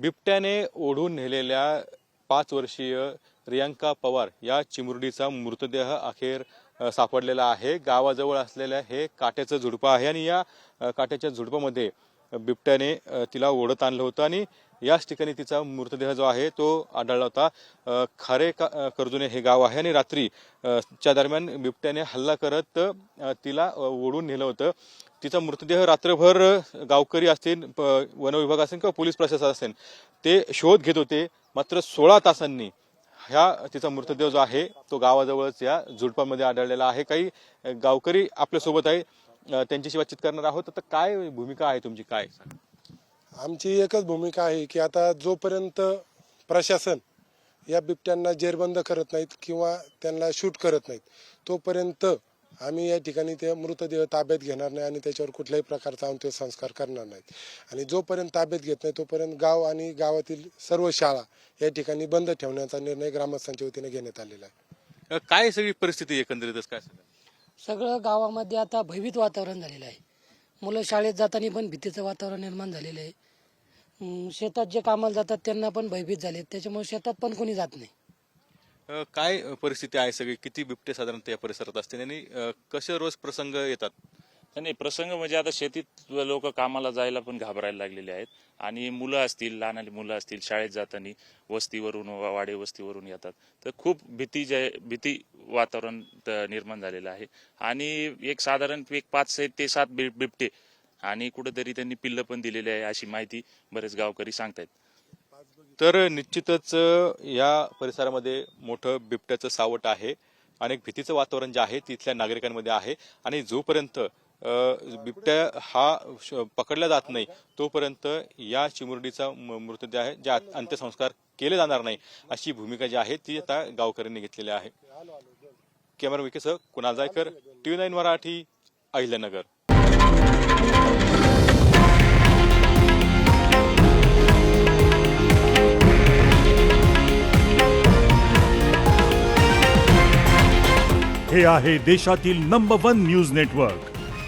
बिबट्याने ओढून नेलेल्या पाच वर्षीय रियांका पवार या चिमुरडीचा मृतदेह अखेर सापडलेला आहे. गावाजवळ असलेल्या हे काट्याचं झुडपं आहे आणि या काट्याच्या झुडपामध्ये बिबट्याने तिला ओढत आणलं होतं आणि याच ठिकाणी तिचा मृतदेह जो आहे तो आढळला होता. खारे का कर्जुने हे गाव आहे आणि रात्री च्या दरम्यान बिबट्याने हल्ला करत तिला ओढून नेलं होतं. तिचा मृतदेह रात्रभर गावकरी असतील प- वनविभाग असेल किंवा पोलीस प्रशासन असेल ते शोध घेत होते. मात्र सोळा तासांनी ह्या तिचा मृतदेह जो आहे तो गावाजवळच या झुडपामध्ये आढळलेला आहे. काही गावकरी आपल्यासोबत आहे त्यांच्याशी बातचीत करणार आहोत. आता काय भूमिका आहे तुमची? काय? आमची एकच भूमिका आहे की आता जोपर्यंत प्रशासन या बिबट्यांना जेरबंद करत नाहीत किंवा त्यांना शूट करत नाहीत तोपर्यंत आम्ही या ठिकाणी ते मृतदेह ताब्यात घेणार नाही आणि त्याच्यावर कुठल्याही प्रकारचा अंत्यसंस्कार करणार नाहीत. आणि जोपर्यंत ताब्यात घेत नाही तोपर्यंत गाव आणि गावातील सर्व शाळा या ठिकाणी बंद ठेवण्याचा निर्णय ग्रामस्थांच्या वतीने घेण्यात आलेला आहे. काय सगळी परिस्थिती एकंदरीतच काय? सगळं गावामध्ये आता भयभीत वातावरण झालेलं आहे. मुलं शाळेत जाताना पण भीतीचं वातावरण निर्माण झालेलं आहे. शेतात जे कामाला जातात त्यांना पण भयभीत झाले त्याच्यामुळे शेतात पण कोणी जात नाही. अ, काय परिस्थिती आहे सगळी? किती बिबटे साधारणतः या परिसरात असतील? आणि अ, कसे रोज प्रसंग येतात? नाही प्रसंग म्हणजे आता शेतीत लोक कामाला जायला पण घाबरायला लागलेले आहेत. आणि मुलं असतील लहान मुलं असतील शाळेत जाताना वस्तीवरून वाडे वस्तीवरून येतात. तर खूप भीती जे भीती वातावरण निर्माण झालेलं आहे. आणि एक साधारण एक पाच ते सात बिब- बिबटे आणि कुठेतरी त्यांनी पिल्लं पण दिलेली आहे अशी माहिती बरेच गावकरी सांगतायत. तर निश्चितच या परिसरामध्ये मोठं बिबट्याचं सावट आहे. आणि भीतीचं वातावरण जे आहे तिथल्या नागरिकांमध्ये आहे. आणि जोपर्यंत बिबट्या हा श- पकडला जात नाही. तोपर्यंत या चिमुरडीचा म- मृतदेह आहे ज्या अंत्यसंस्कार केले जाणार नाही अशी भूमिका जी आहे ती आता गावकऱ्यांनी घेतलेली आहे. कॅमेरा विकेसह कुणाल जायकर टी नाईन मराठी अहिल्यानगर. हे आहे देशातील नंबर वन न्यूज नेटवर्क